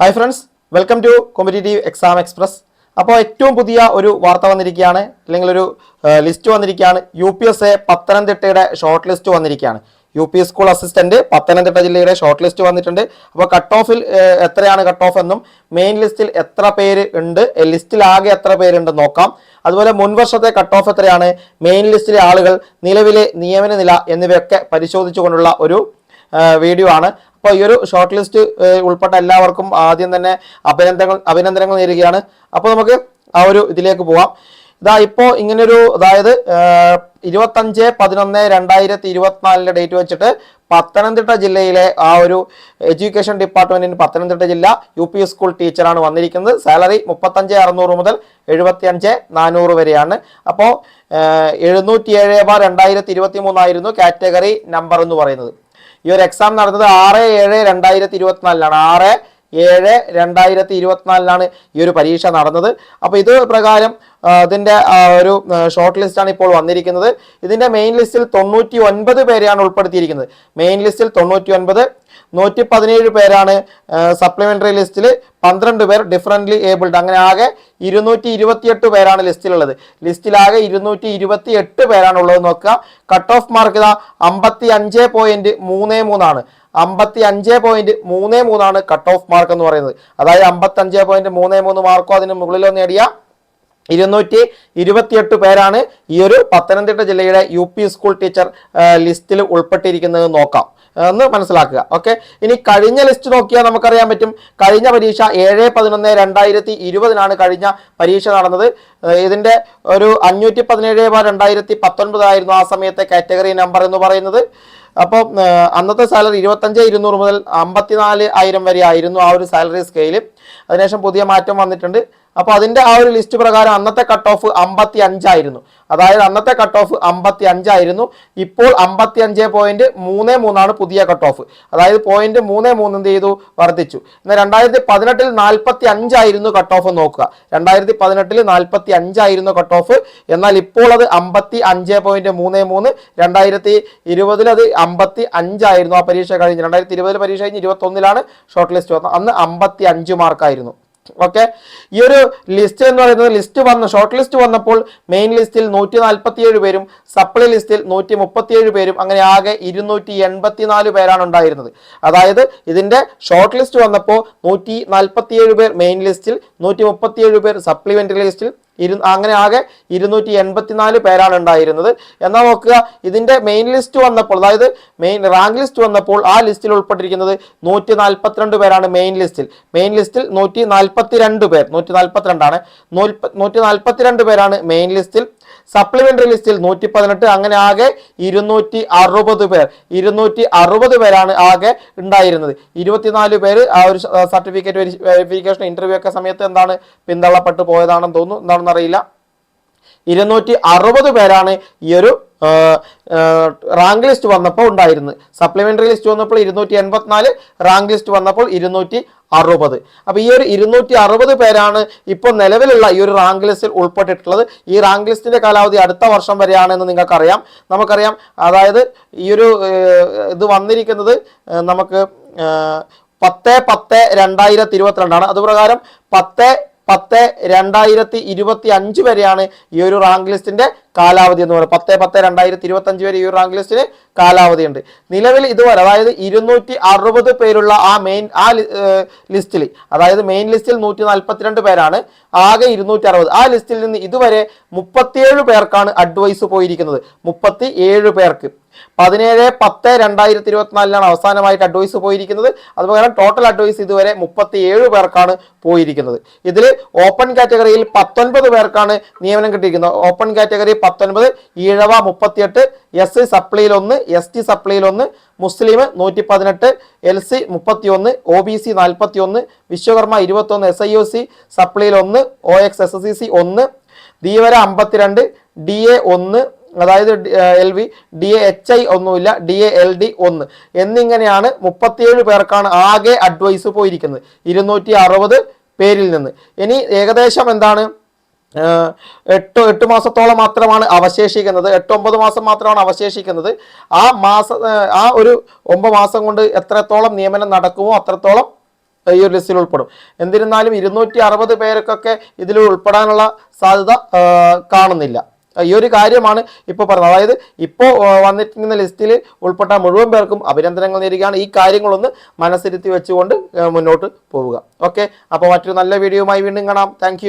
Hi friends welcome to competitive exam express അപ്പോൾ ഏറ്റവും പുതിയ ഒരു വാർത്ത വന്നിരിക്കുകയാണ് അല്ലെങ്കിൽ ഒരു ലിസ്റ്റ് വന്നിരിക്കുകയാണ്. യു പി എസ് എ പത്തനംതിട്ടയുടെ ഷോർട്ട് ലിസ്റ്റ് വന്നിരിക്കുകയാണ്. U P school assistant Pathanamthitta ജില്ലയുടെ ഷോർട്ട് ലിസ്റ്റ് വന്നിട്ടുണ്ട്. അപ്പോൾ കട്ട് ഓഫിൽ എത്രയാണ് കട്ട് ഓഫ് എന്നും മെയിൻ ലിസ്റ്റിൽ എത്ര പേര് ഉണ്ട് ലിസ്റ്റിൽ ആകെ എത്ര പേരുണ്ട് നോക്കാം. അതുപോലെ മുൻവർഷത്തെ കട്ട് ഓഫ് എത്രയാണ് മെയിൻ ലിസ്റ്റിലെ ആളുകൾ നിലവിലെ നിയമന നില എന്നിവയൊക്കെ പരിശോധിച്ചുകൊണ്ടുള്ള ഒരു വീഡിയോ ആണ്. അപ്പോൾ ഈ ഒരു ഷോർട്ട് ലിസ്റ്റ് ഉൾപ്പെട്ട എല്ലാവർക്കും ആദ്യം തന്നെ അഭിനന്ദനങ്ങൾ അഭിനന്ദനങ്ങൾ നേരുകയാണ്. അപ്പോൾ നമുക്ക് ആ ഒരു ഇതിലേക്ക് പോവാം. ഇതാ ഇപ്പോൾ ഇങ്ങനൊരു അതായത് ഇരുപത്തഞ്ച് പതിനൊന്ന് രണ്ടായിരത്തി ഇരുപത്തിനാലിന്റെ ഡേറ്റ് വെച്ചിട്ട് പത്തനംതിട്ട ജില്ലയിലെ ആ ഒരു എഡ്യൂക്കേഷൻ ഡിപ്പാർട്ട്മെന്റിന് പത്തനംതിട്ട ജില്ല യു പി സ്കൂൾ ടീച്ചറാണ് വന്നിരിക്കുന്നത്. സാലറി മുപ്പത്തഞ്ച് അറുന്നൂറ് മുതൽ എഴുപത്തി അഞ്ച് നാനൂറ് വരെയാണ്. അപ്പോൾ എഴുന്നൂറ്റി ഏഴ് ബാർ രണ്ടായിരത്തി ഇരുപത്തി മൂന്നായിരുന്നു കാറ്റഗറി നമ്പർ എന്ന് പറയുന്നത്. ഈ ഒരു എക്സാം നടന്നത് ആറ് ഏഴ് രണ്ടായിരത്തി ഇരുപത്തിനാലിലാണ്. ആറ് ഏഴ് രണ്ടായിരത്തി ഇരുപത്തിനാലിലാണ് ഈ ഒരു പരീക്ഷ നടന്നത്. അപ്പോൾ ഇത് പ്രകാരം ഇതിന്റെ ഒരു ഷോർട്ട് ലിസ്റ്റാണ് ഇപ്പോൾ വന്നിരിക്കുന്നത്. ഇതിന്റെ മെയിൻ ലിസ്റ്റിൽ തൊണ്ണൂറ്റി ഒൻപത് പേരെയാണ് ഉൾപ്പെടുത്തിയിരിക്കുന്നത്. മെയിൻ ലിസ്റ്റിൽ തൊണ്ണൂറ്റി ഒൻപത് നൂറ്റി പതിനേഴ് പേരാണ് സപ്ലിമെന്ററി ലിസ്റ്റിൽ പന്ത്രണ്ട് പേർ ഡിഫറന്റ്ലി ഏബിൾഡ് അങ്ങനെ ആകെ ഇരുന്നൂറ്റി ഇരുപത്തിയെട്ട് പേരാണ് ലിസ്റ്റിലുള്ളത് ലിസ്റ്റിലാകെ ഇരുന്നൂറ്റി ഇരുപത്തി എട്ട് പേരാണ് നോക്കുക. കട്ട് ഓഫ് മാർക്ക് ഇതാ അമ്പത്തി അഞ്ച് പോയിന്റ് മൂന്ന് മൂന്നാണ്. അമ്പത്തി അഞ്ച് പോയിന്റ് മൂന്ന് മൂന്നാണ് കട്ട് ഓഫ് മാർക്ക് എന്ന് പറയുന്നത്. അതായത് അമ്പത്തി അഞ്ച് പോയിന്റ് മൂന്ന് മൂന്ന് മാർക്കോ അതിന് മുകളിലോ നേടിയ ഇരുന്നൂറ്റി ഇരുപത്തിയെട്ട് പേരാണ് ഈ ഒരു പത്തനംതിട്ട ജില്ലയുടെ യു പി സ്കൂൾ ടീച്ചർ ലിസ്റ്റിൽ ഉൾപ്പെട്ടിരിക്കുന്നത് നോക്കാം. എന്ന് മനസ്സിലാക്കുക. ഓക്കെ ഇനി കഴിഞ്ഞ ലിസ്റ്റ് നോക്കിയാൽ നമുക്കറിയാൻ പറ്റും. കഴിഞ്ഞ പരീക്ഷ ഏഴ് പതിനൊന്ന് രണ്ടായിരത്തി ഇരുപതിനാണ് കഴിഞ്ഞ പരീക്ഷ നടന്നത്. ഇതിന്റെ ഒരു അഞ്ഞൂറ്റി പതിനേഴ് രണ്ടായിരത്തി പത്തൊൻപതായിരുന്നു ആ സമയത്തെ കാറ്റഗറി നമ്പർ എന്ന് പറയുന്നത്. അപ്പോൾ അന്നത്തെ സാലറി ഇരുപത്തഞ്ച് ഇരുന്നൂറ് മുതൽ അമ്പത്തിനാല് ആയിരം വരെ ആയിരുന്നു ആ ഒരു സാലറി സ്കെയിൽ അതിനുശേഷം പുതിയ മാറ്റം വന്നിട്ടുണ്ട്. അപ്പോൾ അതിന്റെ ആ ഒരു ലിസ്റ്റ് പ്രകാരം അന്നത്തെ കട്ട് ഓഫ് അമ്പത്തി അഞ്ചായിരുന്നു അതായത് അന്നത്തെ കട്ട് ഓഫ് അമ്പത്തി അഞ്ചായിരുന്നു ഇപ്പോൾ അമ്പത്തി അഞ്ച് പോയിന്റ് മൂന്ന് മൂന്നാണ് പുതിയ കട്ട് ഓഫ് അതായത് പോയിന്റ് മൂന്ന് മൂന്ന് എന്ത് ചെയ്തു? വർദ്ധിച്ചു. എന്നാൽ രണ്ടായിരത്തി പതിനെട്ടിൽ നാൽപ്പത്തി അഞ്ചായിരുന്നു കട്ട് ഓഫ് നോക്കുക. രണ്ടായിരത്തി പതിനെട്ടിൽ നാൽപ്പത്തി അഞ്ചായിരുന്നു കട്ട് ഓഫ് എന്നാൽ ഇപ്പോൾ അത് അമ്പത്തി അഞ്ച് പോയിന്റ് മൂന്ന് മൂന്ന്. രണ്ടായിരത്തി ഇരുപതിൽ അത് അമ്പത്തി അഞ്ചായിരുന്നു ആ പരീക്ഷ കഴിഞ്ഞ്. രണ്ടായിരത്തി ഇരുപതിൽ പരീക്ഷ കഴിഞ്ഞ് ഇരുപത്തി ഒന്നിലാണ് ഷോർട്ട് ലിസ്റ്റ് വന്നത്. അന്ന് അമ്പത്തി അഞ്ച് മാർക്കായിരുന്നു ഓക്കെ ഈ ഒരു ലിസ്റ്റ് എന്ന് പറയുന്നത് ലിസ്റ്റ് വന്ന് ഷോർട്ട് ലിസ്റ്റ് വന്നപ്പോൾ മെയിൻ ലിസ്റ്റിൽ നൂറ്റി നാൽപ്പത്തിയേഴ് പേരും സപ്ലി ലിസ്റ്റിൽ നൂറ്റി മുപ്പത്തിയേഴ് പേരും അങ്ങനെ ആകെ ഇരുന്നൂറ്റി എൺപത്തിനാല് പേരാണ് ഉണ്ടായിരുന്നത്. അതായത് ഇതിന്റെ ഷോർട്ട് ലിസ്റ്റ് വന്നപ്പോൾ നൂറ്റി നാൽപ്പത്തിയേഴ് പേർ മെയിൻ ലിസ്റ്റിൽ നൂറ്റി മുപ്പത്തിയേഴ് പേർ സപ്ലിമെന്ററി ലിസ്റ്റിൽ ഇരു അങ്ങനെ ആകെ ഇരുന്നൂറ്റി എൺപത്തിനാല് പേരാണ് ഉണ്ടായിരുന്നത്. എന്നാൽ നോക്കുക ഇതിന്റെ മെയിൻ ലിസ്റ്റ് വന്നപ്പോൾ അതായത് മെയിൻ റാങ്ക് ലിസ്റ്റ് വന്നപ്പോൾ ആ ലിസ്റ്റിൽ ഉൾപ്പെട്ടിരിക്കുന്നത് നൂറ്റി നാൽപ്പത്തിരണ്ട് പേരാണ് മെയിൻ ലിസ്റ്റിൽ മെയിൻ ലിസ്റ്റിൽ നൂറ്റി നാൽപ്പത്തിരണ്ട് പേർ നൂറ്റി നാൽപ്പത്തിരണ്ടാണ് നൂറ്റി നാൽപ്പത്തിരണ്ട് പേരാണ് മെയിൻ ലിസ്റ്റിൽ സപ്ലിമെന്ററി ലിസ്റ്റിൽ നൂറ്റി പതിനെട്ട് അങ്ങനെ ആകെ ഇരുന്നൂറ്റി അറുപത് പേർ. ഇരുന്നൂറ്റി അറുപത് പേരാണ് ആകെ ഉണ്ടായിരുന്നത്. ഇരുപത്തിനാല് പേര് ആ ഒരു സർട്ടിഫിക്കറ്റ് വെരിഫിക്കേഷൻ ഇന്റർവ്യൂ ഒക്കെ സമയത്ത് എന്താണ് പിന്തള്ളപ്പെട്ടു പോയതാണെന്ന് തോന്നുന്നു. എന്താണെന്ന് അറിയില്ല ഇരുന്നൂറ്റി അറുപത് പേരാണ് ഈ ഒരു റാങ്ക് ലിസ്റ്റ് വന്നപ്പോൾ ഉണ്ടായിരുന്നത് സപ്ലിമെന്ററി ലിസ്റ്റ് വന്നപ്പോൾ ഇരുന്നൂറ്റി എൺപത്തിനാല് റാങ്ക് ലിസ്റ്റ് വന്നപ്പോൾ ഇരുന്നൂറ്റി അറുപത് അപ്പോൾ ഈ ഒരു ഇരുന്നൂറ്റി അറുപത് പേരാണ് ഇപ്പോൾ നിലവിലുള്ള ഈ ഒരു റാങ്ക് ലിസ്റ്റിൽ ഉൾപ്പെട്ടിട്ടുള്ളത്. ഈ റാങ്ക് ലിസ്റ്റിന്റെ കാലാവധി അടുത്ത വർഷം വരെയാണെന്ന് നിങ്ങൾക്കറിയാം. നമുക്കറിയാം അതായത് ഈ ഒരു ഇത് വന്നിരിക്കുന്നത് നമുക്ക് പത്ത് പത്ത് രണ്ടായിരത്തി ഇരുപത്തിരണ്ടാണ്. അതുപ്രകാരം പത്ത് പത്ത് രണ്ടായിരത്തി ഇരുപത്തി അഞ്ച് വരെയാണ് ഈ ഒരു റാങ്ക് ലിസ്റ്റിന്റെ കാലാവധി എന്ന് പറയുന്നത്. പത്ത് പത്ത് രണ്ടായിരത്തി ഇരുപത്തി അഞ്ച് വരെ ഈ ഒരു റാങ്ക് ലിസ്റ്റിന് കാലാവധി ഉണ്ട് നിലവിൽ ഇതുവരെ അതായത് ഇരുന്നൂറ്റി അറുപത് പേരുള്ള ആ മെയിൻ ആ ലിസ്റ്റിൽ അതായത് മെയിൻ ലിസ്റ്റിൽ നൂറ്റി നാൽപ്പത്തിരണ്ട് പേരാണ് ആകെ ഇരുന്നൂറ്റി അറുപത് ആ ലിസ്റ്റിൽ നിന്ന് ഇതുവരെ മുപ്പത്തിയേഴ് പേർക്കാണ് അഡ്വൈസ് പോയിരിക്കുന്നത്. മുപ്പത്തി ഏഴ് പേർക്ക്. പതിനേഴ് പത്ത് രണ്ടായിരത്തി ഇരുപത്തിനാലിലാണ് അവസാനമായിട്ട് അഡ്വൈസ് പോയിരിക്കുന്നത്. അതുപോലെ ടോട്ടൽ അഡ്വൈസ് ഇതുവരെ മുപ്പത്തി ഏഴ് പേർക്കാണ് പോയിരിക്കുന്നത്. ഇതിൽ ഓപ്പൺ കാറ്റഗറിയിൽ പത്തൊൻപത് പേർക്കാണ് നിയമനം കിട്ടിയിരിക്കുന്നത്. ഓപ്പൺ കാറ്റഗറി പത്തൊൻപത് ഈഴവ മുപ്പത്തിയെട്ട് എസ് സി സപ്ലിയിൽ ഒന്ന് എസ് ടി സപ്ലൈയിൽ ഒന്ന് മുസ്ലിം നൂറ്റി പതിനെട്ട് എൽ സി മുപ്പത്തി ഒന്ന് ഒ ബി സി നാൽപ്പത്തി ഒന്ന് വിശ്വകർമ്മ ഇരുപത്തൊന്ന് എസ് ഐ ഒ സി സപ്ലിയിൽ ഒന്ന് O X S S C C ഒന്ന് ധീവര അമ്പത്തിരണ്ട് ഡി എ ഒന്ന് അതായത് L V D A H I ഒന്നുമില്ല ഡി എ എൽ ഡി ഒന്ന്. എന്നിങ്ങനെയാണ് മുപ്പത്തിയേഴ് പേർക്കാണ് ആകെ അഡ്വൈസ് പോയിരിക്കുന്നത്. ഇരുന്നൂറ്റി അറുപത് പേരിൽ നിന്ന്. ഇനി ഏകദേശം എന്താണ്? എട്ട് എട്ട് മാസത്തോളം മാത്രമാണ് അവശേഷിക്കുന്നത്. എട്ട് ഒമ്പത് മാസം മാത്രമാണ് അവശേഷിക്കുന്നത്. ആ മാസ ആ ഒരു ഒമ്പത് മാസം കൊണ്ട് എത്രത്തോളം നിയമനം നടക്കുമോ അത്രത്തോളം ഈ ഒരു ലിസ്റ്റിൽ ഉൾപ്പെടും. എന്നിരുന്നാലും ഇരുന്നൂറ്റി അറുപത് പേർക്കൊക്കെ ഇതിൽ ഉൾപ്പെടാനുള്ള സാധ്യത കാണുന്നില്ല. ഈ ഒരു കാര്യമാണ് ഇപ്പോൾ പറഞ്ഞത്. അതായത് ഇപ്പോൾ വന്നിരിക്കുന്ന ലിസ്റ്റിൽ ഉൾപ്പെട്ട മുഴുവൻ പേർക്കും അഭിനന്ദനങ്ങൾ നേരുകയാണ്. ഈ കാര്യങ്ങളൊന്ന് മനസ്സിരുത്തി വെച്ചുകൊണ്ട് മുന്നോട്ട് പോവുക. ഓക്കെ അപ്പോൾ മറ്റൊരു നല്ല വീഡിയോയുമായി വീണ്ടും കാണാം. താങ്ക്